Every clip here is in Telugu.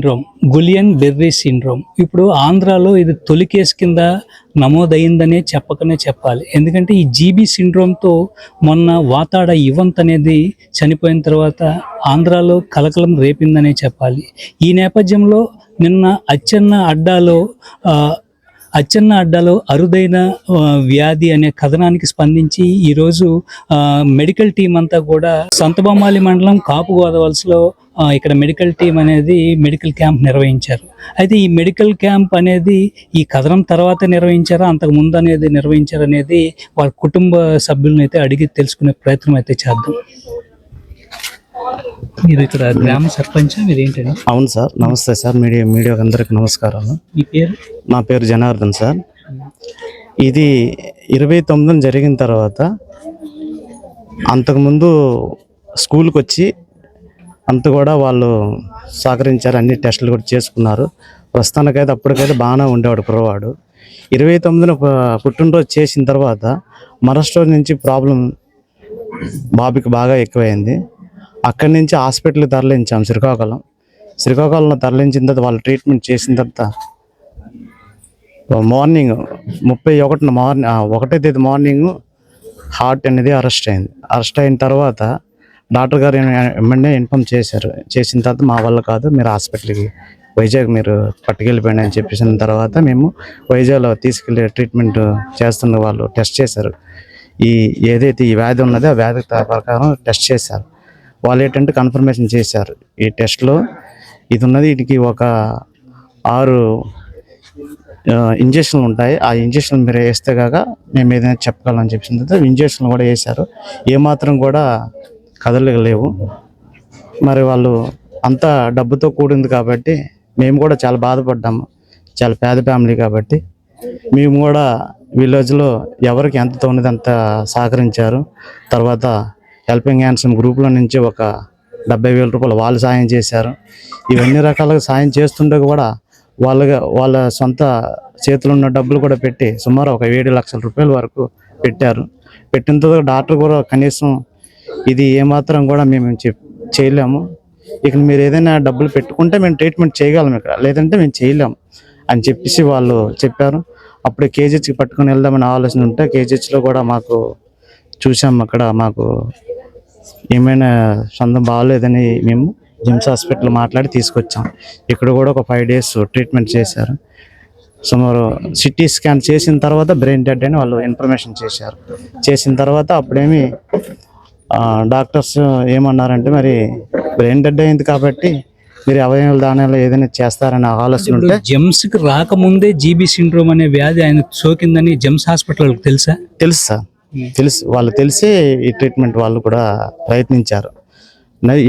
Syndrome Guillain berry syndrome. ఇప్పుడు ఆంధ్రాలో ఇది తొలి కేసు కింద నమోదైందనే చెప్పకనే చెప్పాలి. ఎందుకంటే ఈ జీబీ సిండ్రోమ్తో మొన్న వాతాడ యువంత్ అనేది చనిపోయిన తర్వాత ఆంధ్రాలో కలకలం రేపిందనే చెప్పాలి. ఈ నేపథ్యంలో నిన్న అచ్చెన్న అడ్డాలో అచ్చన్న అడ్డాలో అరుదైన వ్యాధి అనే కథనానికి స్పందించి ఈరోజు ఆ, మెడికల్ టీం అంతా కూడా సంతబొమ్మాలి మండలం కాపు గోదావలసలో ఇక్కడ మెడికల్ టీం అనేది మెడికల్ క్యాంప్ నిర్వహించారు. అయితే ఈ మెడికల్ క్యాంప్ అనేది ఈ కథనం తర్వాత నిర్వహించారా అంతకు ముందు అనేది నిర్వహించారు అనేది వాళ్ళ కుటుంబ సభ్యులను అయితే అడిగి తెలుసుకునే ప్రయత్నం అయితే చేద్దాం. మీరు ఇక్కడ గ్రామ సర్పంచ్? మీరు ఏంటండి అవును సార్ నమస్తే సార్. మీడియా మీడియాకి అందరికి నమస్కారాలు. మీ పేరు? నా పేరు జనార్దన్ సార్. ఇది ఇరవై తొమ్మిదిన జరిగిన తర్వాత అంతకుముందు స్కూల్కి వచ్చి అంత కూడా వాళ్ళు సహకరించారు అన్ని టెస్టులు కూడా చేసుకున్నారు. ప్రస్తుతానికైతే అప్పటికైతే బాగానే ఉండేవాడు కుర్రవాడు. ఇరవై తొమ్మిదిన పుట్టినరోజు చేసిన తర్వాత మరస్ట్ రోజు నుంచి ప్రాబ్లం బాబుకి బాగా ఎక్కువైంది. అక్కడి నుంచి హాస్పిటల్కి తరలించాం శ్రీకాకుళం. శ్రీకాకుళంలో తరలించిన తర్వాత వాళ్ళు ట్రీట్మెంట్ చేసిన తర్వాత మార్నింగ్ ముప్పై ఒకటిన మార్నింగ్ ఒకటే తేదీ మార్నింగ్ హార్ట్ అనేది అరెస్ట్ అయింది. అరెస్ట్ అయిన తర్వాత డాక్టర్ గారు ఎమ్మెల్యే ఇన్ఫామ్ చేశారు? చేసిన తర్వాత మా వల్ల కాదు మీరు హాస్పిటల్కి వైజాగ్ మీరు పట్టుకెళ్ళిపోయింది అని చెప్పేసిన తర్వాత మేము వైజాగ్లో తీసుకెళ్ళి ట్రీట్మెంట్ చేస్తున్న వాళ్ళు టెస్ట్ చేశారు. ఈ ఏదైతే ఈ వ్యాధి ఉన్నదో ఆ వ్యాధి ప్రకారం టెస్ట్ చేశారు. వాళ్ళు ఏంటంటే కన్ఫర్మేషన్ చేశారు. ఈ టెస్ట్లో ఇది ఉన్నది వీటికి ఒక ఆరు ఇంజక్షన్లు ఉంటాయి. ఆ ఇంజక్షన్లు మీరు వేస్తే కాక మేము ఏదైనా చెప్పగలని చెప్పిన తర్వాత ఇంజక్షన్లు కూడా వేశారు. ఏమాత్రం కూడా కదలలేవు. మరి వాళ్ళు అంతా డబ్బుతో కూడింది కాబట్టి మేము కూడా చాలా బాధపడ్డాము. చాలా పేద ఫ్యామిలీ కాబట్టి మేము కూడా విలేజ్లో ఎవరికి ఎంత తోనిది అంత సహకరించారు. తర్వాత హెల్పింగ్ హ్యాండ్స్ గ్రూప్లో నుంచి ఒక డెబ్బై వేల రూపాయలు వాళ్ళు సాయం చేశారు. ఇవన్నీ రకాలుగా సాయం చేస్తుంటే కూడా వాళ్ళగా వాళ్ళ సొంత చేతిలో ఉన్న డబ్బులు కూడా పెట్టి సుమారు ఒక ఏడు లక్షల రూపాయల వరకు పెట్టారు. పెట్టిన తర్వాత డాక్టర్ కూడా కనీసం ఇది ఏమాత్రం కూడా మేము చెప్ చేయలేము. ఇక మీరు ఏదైనా డబ్బులు పెట్టుకుంటే మేము ట్రీట్మెంట్ చేయగలం ఇక్కడ. లేదంటే మేము చేయలేము అని చెప్పేసి వాళ్ళు చెప్పారు. అప్పుడే కేజీహెచ్కి పట్టుకొని వెళ్దామని ఆలోచన ఉంటే కేజీహెచ్లో కూడా మాకు చూసాం అక్కడ మాకు ఏమైనా సొంతం బాగోలేదని మేము జిమ్స్ హాస్పిటల్ మాట్లాడి తీసుకొచ్చాం. ఇక్కడ కూడా ఒక ఫైవ్ డేస్ ట్రీట్మెంట్ చేశారు. సుమారు సిటీ స్కాన్ చేసిన తర్వాత బ్రెయిన్ డెడ్ అని వాళ్ళు ఇన్ఫర్మేషన్ చేశారు. చేసిన తర్వాత అప్పుడేమి డాక్టర్స్ ఏమన్నారంటే మరి బ్రెయిన్ డెడ్ అయింది కాబట్టి మీరు అవయవాల దానాలు ఏదైనా చేస్తారని ఆలోచన ఉంటే జెమ్స్కి రాకముందే జీబీ సిండ్రోమ్ అనే వ్యాధి ఆయన సోకిందని జెమ్స్ హాస్పిటల్ తెలుసా? తెలుసు సార్. తెలుసు వాళ్ళు తెలిసి ఈ ట్రీట్మెంట్ వాళ్ళు కూడా ప్రయత్నించారు.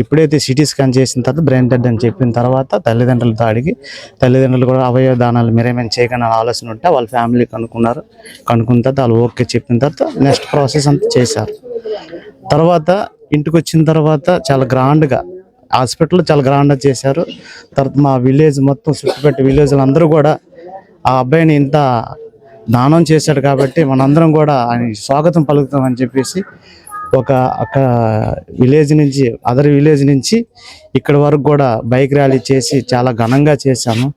ఎప్పుడైతే సిటీ స్కాన్ చేసిన తర్వాత బ్రెయిన్ డెడ్ అని చెప్పిన తర్వాత తల్లిదండ్రులతో అడిగి తల్లిదండ్రులు కూడా అవయవ దానాలు మీరేమైనా చేయగలని ఆలోచన ఉంటే వాళ్ళ ఫ్యామిలీ కనుక్కున్నారు. కనుక్కున్న తర్వాత వాళ్ళు ఓకే చెప్పిన తర్వాత నెక్స్ట్ ప్రాసెస్ అంతా చేశారు. తర్వాత ఇంటికి వచ్చిన తర్వాత చాలా గ్రాండ్గా హాస్పిటల్లో చాలా గ్రాండ్గా చేశారు. తర్వాత మా విలేజ్ మొత్తం చుట్టుపెట్టు విలేజ్లు అందరూ కూడా ఆ అబ్బాయిని ఇంత దానం చేశాడు కాబట్టి మనందరం కూడా ఆయన స్వాగతం పలుకుతామని చెప్పేసి ఒక అక్కడ విలేజ్ నుంచి అదర్ విలేజ్ నుంచి ఇక్కడ వరకు కూడా బైక్ ర్యాలీ చేసి చాలా ఘనంగా చేశాము.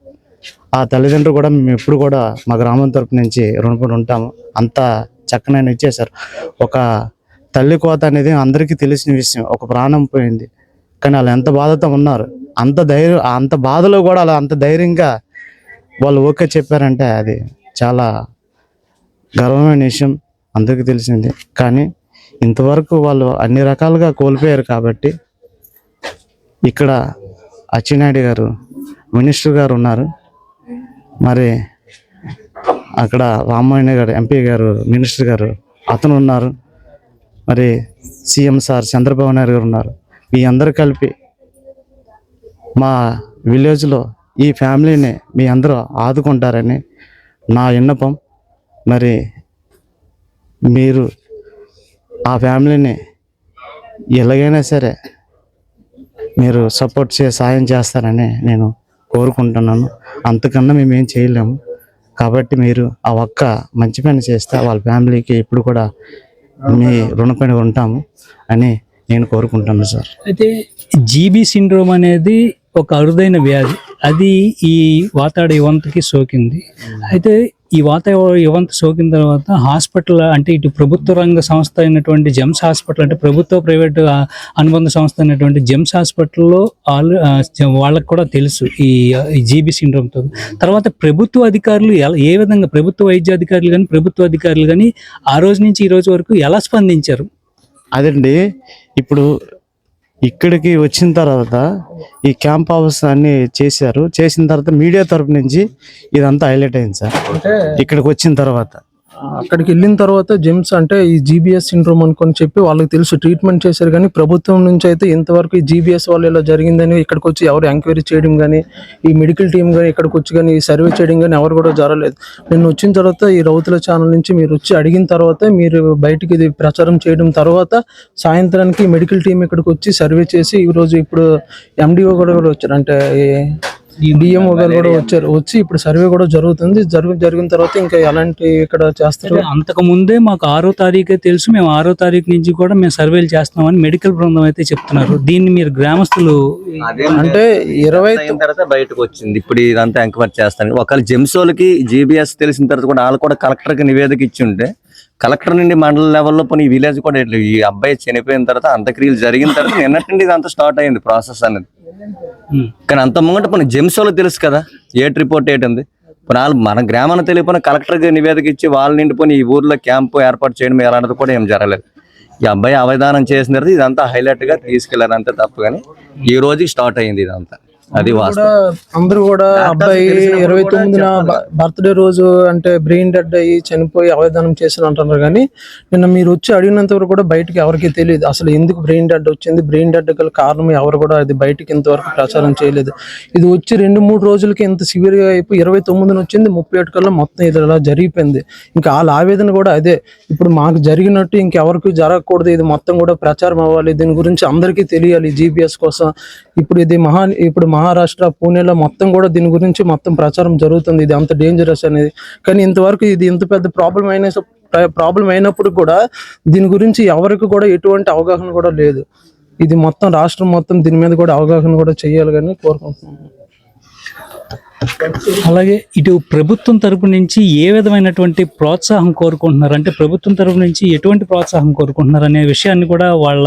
ఆ తల్లిదండ్రులు కూడా మేము ఎప్పుడు కూడా మా గ్రామం తరపు నుంచి రుణపడి ఉంటాము. అంత చక్కనైన ఇచ్చేశారు. ఒక తల్లి కోత అనేది అందరికీ తెలిసిన విషయం. ఒక ప్రాణం పోయింది. కానీ వాళ్ళు ఎంత బాధతో ఉన్నారు. అంత ధైర్యం అంత బాధలో కూడా అలా అంత ధైర్యంగా వాళ్ళు ఓకే చెప్పారంటే అది చాలా గర్వమైన విషయం అందరికీ తెలిసింది. కానీ ఇంతవరకు వాళ్ళు అన్ని రకాలుగా కోల్పోయారు కాబట్టి ఇక్కడ అచ్చినాయుడు గారు మినిస్టర్ గారు ఉన్నారు. మరి అక్కడ రామాయణ గారు ఎంపీ గారు మినిస్టర్ గారు అతను ఉన్నారు. మరి సీఎం సార్ చంద్రబాబు నాయుడు గారు ఉన్నారు. మీ అందరు కలిపి మా విలేజ్లో ఈ ఫ్యామిలీని మీ అందరూ ఆదుకుంటారని నా విన్నపం. మరి మీరు ఆ ఫ్యామిలీని ఎలాగైనా సరే మీరు సపోర్ట్ చే సాయం చేస్తారని నేను కోరుకుంటున్నాను. అంతకన్నా మేము ఏం చేయలేము. కాబట్టి మీరు ఆ ఒక్క మంచి పని చేస్తే వాళ్ళ ఫ్యామిలీకి ఇప్పుడు కూడా మీ రుణపడి ఉంటాము అని నేను కోరుకుంటున్నాను సార్. అయితే జీబీ సిండ్రోమ్ అనేది ఒక అరుదైన వ్యాధి. అది ఈ వాతాడ యువంతకి సోకింది. అయితే ఈ వాతావరణ యువంత సోకిన తర్వాత హాస్పిటల్ అంటే ఇటు ప్రభుత్వ రంగ సంస్థ అయినటువంటి జెమ్స్ హాస్పిటల్ అంటే ప్రభుత్వ ప్రైవేట్ అనుబంధ సంస్థ అయినటువంటి జెమ్స్ హాస్పిటల్లో వాళ్ళు వాళ్ళకి కూడా తెలుసు ఈ ఈ జీబీ సిండ్రోమ్తో తర్వాత ప్రభుత్వ అధికారులు ఎలా ఏ విధంగా ప్రభుత్వ వైద్య అధికారులు కానీ ప్రభుత్వ అధికారులు కానీ ఆ రోజు నుంచి ఈ రోజు వరకు ఎలా స్పందించారు? అదండి. ఇప్పుడు ఇక్కడికి వచ్చిన తర్వాత ఈ క్యాంప్ హౌస్ అన్ని చేశారు. చేసిన తర్వాత మీడియా తరపు నుంచి ఇదంతా హైలైట్ అయింది సార్. ఇక్కడికి వచ్చిన తర్వాత. అక్కడికి వెళ్ళిన తర్వాత జెమ్స్ అంటే ఈ జీబీఎస్ సిండ్రోమ్ అనుకొని చెప్పి వాళ్ళకి తెలుసు ట్రీట్మెంట్ చేశారు. కానీ ప్రభుత్వం నుంచి అయితే ఇంతవరకు ఈ జీబీఎస్ వాళ్ళు ఇలా జరిగిందని ఇక్కడికి వచ్చి ఎవరు ఎంక్వైరీ చేయడం కానీ ఈ మెడికల్ టీం కానీ ఇక్కడికి వచ్చి కానీ ఈ సర్వే చేయడం కానీ ఎవరు కూడా జరగలేదు. నేను వచ్చిన తర్వాత ఈ రౌతుల ఛానల్ నుంచి మీరు వచ్చి అడిగిన తర్వాత మీరు బయటికి ఇది ప్రచారం చేయడం తర్వాత సాయంత్రానికి మెడికల్ టీం ఇక్కడికి వచ్చి సర్వే చేసి ఈ రోజు ఇప్పుడు ఎండిఓ కూడా వచ్చారు. అంటే డిఎంఓ గారు కూడా వచ్చారు. వచ్చి ఇప్పుడు సర్వే కూడా జరుగుతుంది. జరుగు జరిగిన తర్వాత ఇంకా ఎలాంటి ఇక్కడ చేస్తారు? అంతకు ముందే మాకు ఆరో తారీఖే తెలుసు. మేము ఆరో తారీఖు నుంచి కూడా మేము సర్వేలు చేస్తున్నామని మెడికల్ బృందం అయితే చెప్తున్నారు. దీన్ని మీరు గ్రామస్తులు అంటే ఇరవై అయిన తర్వాత బయటకు వచ్చింది. ఇప్పుడు ఇదంతా ఎంక్వైరీ చేస్తాను. ఒకవేళ జెమ్స్ వాళ్ళకి జీబీఎస్ తెలిసిన తర్వాత కూడా వాళ్ళు కూడా కలెక్టర్కి నివేదిక ఇచ్చి ఉంటే కలెక్టర్ నుండి మండల లెవెల్లో పోనీ విలేజ్ కూడా ఇట్లా ఈ అబ్బాయి చనిపోయిన తర్వాత అంత్యక్రియలు జరిగిన తర్వాత నిన్నటి నుండి ఇదంతా స్టార్ట్ అయింది ప్రాసెస్ అనేది. కానీ అంత ముంగట పోనీ జెమ్స్ వాళ్ళకి తెలుసు కదా ఏట్ రిపోర్ట్ ఏంటుంది పోనీ వాళ్ళు మన గ్రామాన్ని తెలియపోయినా కలెక్టర్ నివేదిక ఇచ్చి వాళ్ళ నుండి పోనీ ఈ ఊర్లో క్యాంపు ఏర్పాటు చేయడం ఎలాంటిది కూడా ఏం జరగలేదు. ఈ అబ్బాయి అవధానం చేసిన తర్వాత ఇదంతా హైలైట్గా తీసుకెళ్ళారు అంతే తప్పు కానీ ఈ రోజుకి స్టార్ట్ అయింది ఇదంతా. అది అందరూ కూడా అబ్బాయి ఇరవై తొమ్మిదిన బర్త్డే రోజు అంటే బ్రెయిన్ డెడ్ అయ్యి చనిపోయి అవధానం చేశారు అంటున్నారు కానీ నిన్న మీరు వచ్చి అడిగినంత వరకు కూడా బయటికి ఎవరికి తెలియదు. అసలు ఎందుకు బ్రెయిన్ డెడ్ వచ్చింది? బ్రెయిన్ డెడ్ గల కారణం ఎవరు కూడా అది బయటికి ఇంతవరకు ప్రచారం చేయలేదు. ఇది వచ్చి రెండు మూడు రోజులకి ఇంత సివియర్గా అయిపోయి ఇరవై తొమ్మిదిన వచ్చింది ముప్పై ఏడు కల్లా మొత్తం ఇది ఇలా జరిగిపోయింది. ఇంకా వాళ్ళ ఆవేదన కూడా అదే. ఇప్పుడు మాకు జరిగినట్టు ఇంకెవరికి జరగకూడదు. ఇది మొత్తం కూడా ప్రచారం అవ్వాలి. దీని గురించి అందరికీ తెలియాలి. జీపీఎస్ కోసం. ఇప్పుడు ఇది మహా ఇప్పుడు మహారాష్ట్ర పూణేలో మొత్తం కూడా దీని గురించి మొత్తం ప్రచారం జరుగుతుంది. ఇది అంత డేంజరస్ అనేది. కానీ ఇంతవరకు ఇది ఇంత పెద్ద ప్రాబ్లం అయిన ప్రాబ్లం అయినప్పుడు కూడా దీని గురించి ఎవరికి కూడా ఎటువంటి అవగాహన కూడా లేదు. ఇది మొత్తం రాష్ట్రం మొత్తం దీని మీద కూడా అవగాహన కూడా చేయాలి కానీ కోరుకుంటున్నాను అలాగే ఇటు ప్రభుత్వం తరపు నుంచి ఏ విధమైనటువంటి ప్రోత్సాహం కోరుకుంటున్నారు? అంటే ప్రభుత్వం తరపు నుంచి ఎటువంటి ప్రోత్సాహం కోరుకుంటున్నారు? అనే విషయాన్ని కూడా వాళ్ళ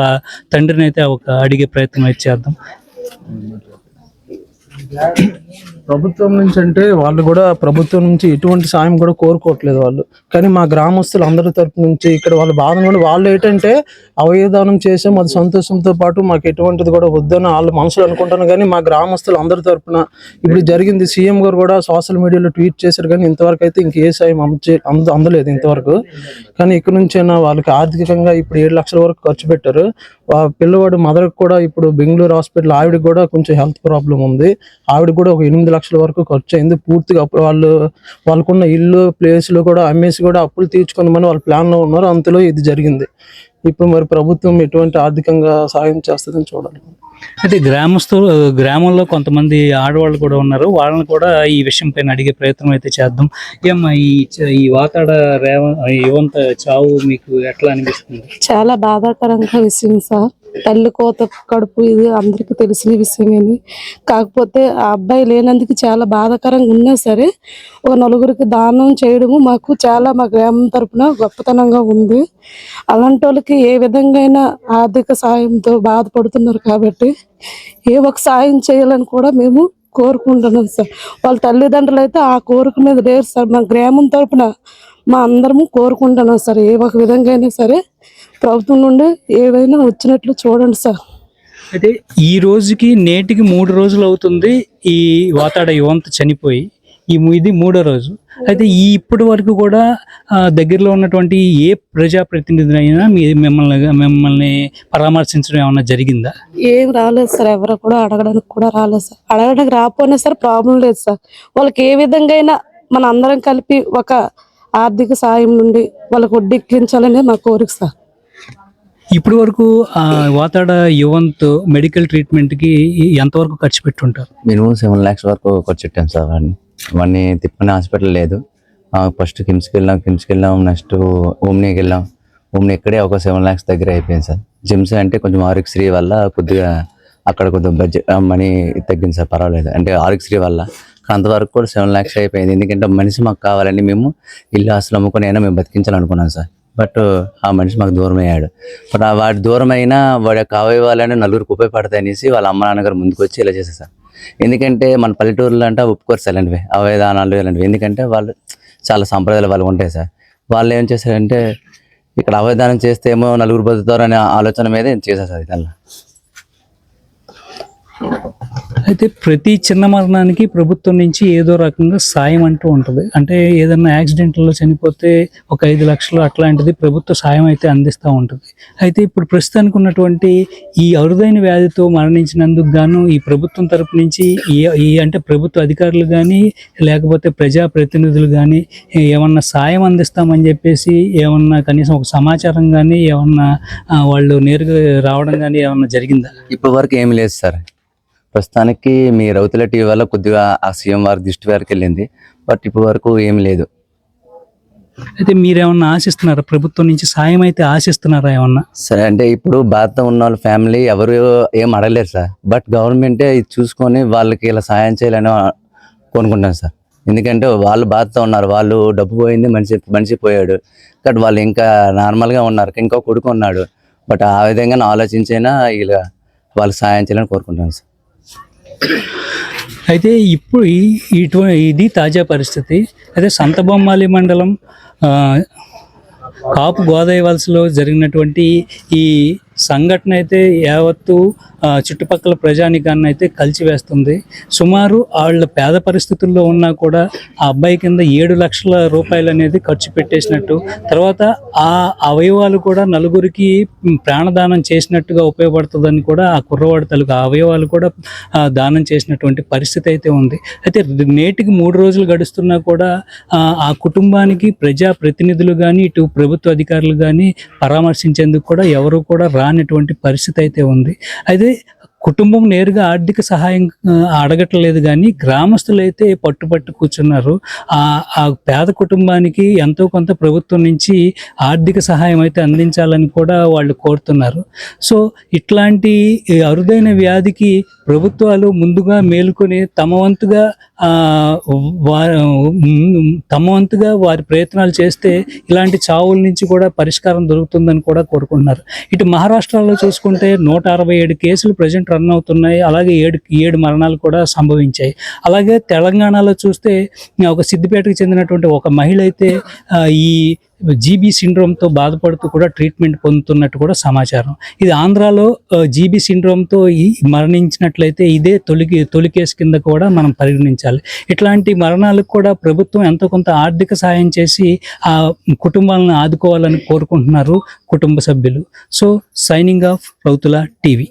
తండ్రిని అయితే ఒక అడిగే ప్రయత్నం అయితే చేద్దాం. Obrigado. ప్రభుత్వం నుంచి అంటే వాళ్ళు కూడా ప్రభుత్వం నుంచి ఎటువంటి సాయం కూడా కోరుకోవట్లేదు వాళ్ళు. కానీ మా గ్రామస్తులు అందరి తరపు నుంచి ఇక్కడ వాళ్ళ బాధను కూడా వాళ్ళు ఏంటంటే అవయదానం చేసాం అది సంతోషంతో పాటు మాకు ఎటువంటిది కూడా వద్దని వాళ్ళు మనసులు అనుకుంటాను. కానీ మా గ్రామస్తులు అందరి తరపున ఇప్పుడు జరిగింది సీఎం గారు కూడా సోషల్ మీడియాలో ట్వీట్ చేశారు. కానీ ఇంతవరకు అయితే ఇంక ఏ సాయం అంద అందలేదు ఇంతవరకు. కానీ ఇక్కడ నుంచైనా వాళ్ళకి ఆర్థికంగా ఇప్పుడు ఏడు లక్షల వరకు ఖర్చు పెట్టారు. పిల్లవాడు మదర్కి కూడా ఇప్పుడు బెంగళూరు హాస్పిటల్ ఆవిడకి కూడా కొంచెం హెల్త్ ప్రాబ్లం ఉంది. ఆవిడ కూడా ఒక ఎనిమిది లక్షల వరకు ఖర్చు అయింది. పూర్తిగా అప్పుడు వాళ్ళు వాళ్ళకున్న ఇల్లు ప్లేస్లు కూడా అమ్మేసి కూడా అప్పులు తీర్చుకుందామని వాళ్ళ ప్లాన్లో ఉన్నారు. అంతలో ఇది జరిగింది. ఇప్పుడు మరి ప్రభుత్వం ఎటువంటి ఆర్థికంగా సాయం చేస్తుందని చూడాలి. అయితే గ్రామస్తులు గ్రామంలో కొంతమంది ఆడవాళ్ళు కూడా ఉన్నారు. వాళ్ళని కూడా ఈ విషయం పైన అడిగే ప్రయత్నం అయితే చేద్దాం. ఏమ్మా ఈ ఈ వాతాడ రేవ యువంత చావు మీకు ఎట్లా అనిపిస్తుంది? చాలా బాధాకరంగా విషయం సార్. తల్లి కోత కడుపు ఇది అందరికీ తెలిసిన విషయమేని కాకపోతే ఆ అబ్బాయి లేనందుకు చాలా బాధాకరంగా ఉన్నా సరే ఓ నలుగురికి దానం చేయడము మాకు చాలా మా గ్రామం తరపున గొప్పతనంగా ఉంది. అలాంటి వాళ్ళకి ఏ విధంగా ఆర్థిక సాయంతో బాధపడుతున్నారు కాబట్టి ఏ ఒక సాయం చేయాలని కూడా మేము కోరుకుంటున్నాం సార్. వాళ్ళ తల్లిదండ్రులు అయితే ఆ కోరిక మీద లేరు సార్. మా గ్రామం తరపున మా అందరము కోరుకుంటున్నాం సార్. ఏ ఒక విధంగా అయినా సరే ప్రభుత్వం నుండి ఏవైనా వచ్చినట్లు చూడండి సార్. అయితే ఈ రోజుకి నేటికి మూడు రోజులు అవుతుంది ఈ వాతాడ యువంత చనిపోయి. ఈ ఇది మూడో రోజు. అయితే ఈ ఇప్పటి వరకు కూడా దగ్గరలో ఉన్నటువంటి ఏ ప్రజాప్రతినిధి అయినా మీ మిమ్మల్ని మిమ్మల్ని పరామర్శించడం ఏమన్నా జరిగిందా? ఏం రాలేదు సార్. ఎవరు కూడా అడగడానికి కూడా రాలేదు సార్. అడగడానికి రాకపోయినా సార్ ప్రాబ్లం లేదు సార్. వాళ్ళకి ఏ విధంగా అయినా మన అందరం కలిపి ఒక ఆర్థిక సాయం నుండి వాళ్ళకు వడ్డెక్కించాలనే మా కోరిక సార్. ఇప్పటి వరకు ఆ వాతాడ యువంత్ మెడికల్ ట్రీట్మెంట్కి ఎంతవరకు ఖర్చు పెట్టుంటారు? మినిమం సెవెన్ ల్యాక్స్ వరకు ఖర్చు పెట్టాం సార్ వాడిని వాడిని తిప్పని హాస్పిటల్ లేదు. ఫస్ట్ కిమ్స్కి వెళ్ళాం కిమ్స్కి వెళ్ళాం నెక్స్ట్ ఓమ్నీకి వెళ్ళాం. ఓమ్ని ఇక్కడే ఒక సెవెన్ ల్యాక్స్ దగ్గర అయిపోయింది సార్. జిమ్స్ అంటే కొంచెం ఆరోగ్యశ్రీ వల్ల కొద్దిగా అక్కడ కొంచెం బడ్జెట్ మనీ తగ్గింది సార్ పర్వాలేదు. అంటే ఆరోగ్యశ్రీ వల్ల అంతవరకు కూడా సెవెన్ ల్యాక్స్ అయిపోయింది. ఎందుకంటే మనిషి మాకు కావాలని మేము ఇల్లు అసలు అమ్ముకొని అయినా మేము బతికించాలనుకున్నాం సార్. బట్ ఆ మనిషి మాకు దూరం అయ్యాడు బట్ ఆ వాడి దూరం అయినా వాడి యొక్క అవయవాలని నలుగురికి ఉపయోగపడతాయి అనేసి వాళ్ళ అమ్మ నాన్నగారు ముందుకు వచ్చి ఇలా చేశారు సార్. ఎందుకంటే మన పల్లెటూరులో అంటే ఒప్పుకోరు సార్ ఇలాంటివి. అవయదానాలు ఇలాంటివి. ఎందుకంటే వాళ్ళు చాలా సంప్రదాయాలు వాళ్ళు ఉంటాయి సార్. వాళ్ళు ఏం చేశారంటే ఇక్కడ అవయదానం చేస్తే ఏమో నలుగురు బతుకుతారు అనే ఆలోచన మీద చేశారు సార్ ఇదల్లా. అయితే ప్రతి చిన్న మరణానికి ప్రభుత్వం నుంచి ఏదో రకంగా సాయం అంటూ ఉంటుంది. అంటే ఏదైనా యాక్సిడెంట్లో చనిపోతే ఒక ఐదు లక్షలు అట్లాంటిది ప్రభుత్వ సాయం అయితే అందిస్తూ ఉంటుంది. అయితే ఇప్పుడు ప్రస్తుతానికి ఉన్నటువంటి ఈ అరుదైన వ్యాధితో మరణించినందుకు గాను ఈ ప్రభుత్వం తరపు నుంచి ఈ అంటే ప్రభుత్వ అధికారులు కానీ లేకపోతే ప్రజాప్రతినిధులు కానీ ఏమన్నా సాయం అందిస్తామని చెప్పేసి ఏమన్నా కనీసం ఒక సమాచారం కానీ ఏమన్నా వాళ్ళు నేరుగా రావడం కానీ ఏమన్నా జరిగిందా? ఇప్పటి వరకు ఏమి లేదు సార్. ప్రస్తుతానికి మీ రౌతుల టీవీ వల్ల కొద్దిగా ఆ సీఎం వారి దృష్టి వరకు వెళ్ళింది. బట్ ఇప్పటి వరకు ఏమి లేదు. అయితే మీరేమన్నా ఆశిస్తున్నారా? ప్రభుత్వం నుంచి సాయం అయితే ఆశిస్తున్నారా ఏమన్నా? సరే అంటే ఇప్పుడు బాధతో ఉన్న వాళ్ళ ఫ్యామిలీ ఎవరు ఏం అడగలేరు సార్. బట్ గవర్నమెంటే ఇది చూసుకొని వాళ్ళకి ఇలా సాయం చేయాలని కోరుకుంటాను సార్. ఎందుకంటే వాళ్ళు బాధతో ఉన్నారు. వాళ్ళు డబ్బు పోయింది మనిషి మనిషి పోయాడు. బట్ వాళ్ళు ఇంకా నార్మల్గా ఉన్నారు. ఇంకా కొడుకు ఉన్నాడు. బట్ ఆ విధంగా ఆలోచించైనా ఇలా వాళ్ళకి సాయం చేయాలని కోరుకుంటాను సార్. అయితే ఇప్పుడు ఈ- ఇటు ఇది తాజా పరిస్థితి. అయితే సంతబొమ్మాలి మండలం కాపు గోదావరి వలసలో జరిగినటువంటి ఈ సంఘటన అయితే యావత్తు చుట్టుపక్కల ప్రజానికాన్ని అయితే కలిచివేస్తుంది సుమారు వాళ్ళ పేద పరిస్థితుల్లో ఉన్నా కూడా ఆ అబ్బాయి కింద ఏడు లక్షల రూపాయలు అనేది ఖర్చు పెట్టేసినట్టు తర్వాత ఆ అవయవాలు కూడా నలుగురికి ప్రాణదానం చేసినట్టుగా ఉపయోగపడుతుందని కూడా ఆ కుర్రవాడి తలకు అవయవాలు కూడా దానం చేసినటువంటి పరిస్థితి అయితే ఉంది. అయితే నేటికి మూడు రోజులు గడుస్తున్నా కూడా ఆ, కుటుంబానికి ప్రజా ప్రతినిధులు కానీ ఇటు ప్రభుత్వ అధికారులు కానీ పరామర్శించేందుకు కూడా ఎవరు కూడా రా రానటువంటి పరిస్థితి అయితే ఉంది. అయితే కుటుంబం నేరుగా ఆర్థిక సహాయం అడగట్లేదు కానీ గ్రామస్తులు అయితే పట్టుపట్టు కూర్చున్నారు. ఆ పేద కుటుంబానికి ఎంతో కొంత ప్రభుత్వం నుంచి ఆర్థిక సహాయం అయితే అందించాలని కూడా వాళ్ళు కోరుతున్నారు. సో ఇట్లాంటి అరుదైన వ్యాధికి ప్రభుత్వాలు ముందుగా మేలుకొని తమ వంతుగా తమ వంతుగా వారి ప్రయత్నాలు చేస్తే ఇలాంటి చావుల నుంచి కూడా పరిష్కారం దొరుకుతుందని కూడా కోరుకుంటున్నారు. ఇటు మహారాష్ట్రలో చూసుకుంటే నూట అరవై ఏడు కేసులు ప్రజెంట్ రన్ అవుతున్నాయి. అలాగే ఏడు ఏడు మరణాలు కూడా సంభవించాయి. అలాగే తెలంగాణలో చూస్తే ఒక సిద్దిపేటకు చెందినటువంటి ఒక మహిళ అయితే ఈ జీబీ సిండ్రోమ్తో బాధపడుతూ కూడా ట్రీట్మెంట్ పొందుతున్నట్టు కూడా సమాచారం. ఇది ఆంధ్రాలో జీబీ సిండ్రోమ్తో ఈ మరణించినట్లయితే ఇదే తొలి తొలి కేసు కింద కూడా మనం పరిగణించాలి. ఇట్లాంటి మరణాలకు కూడా ప్రభుత్వం ఎంతో కొంత ఆర్థిక సాయం చేసి ఆ కుటుంబాలను ఆదుకోవాలని కోరుకుంటున్నారు కుటుంబ సభ్యులు. So signing off Rautula TV.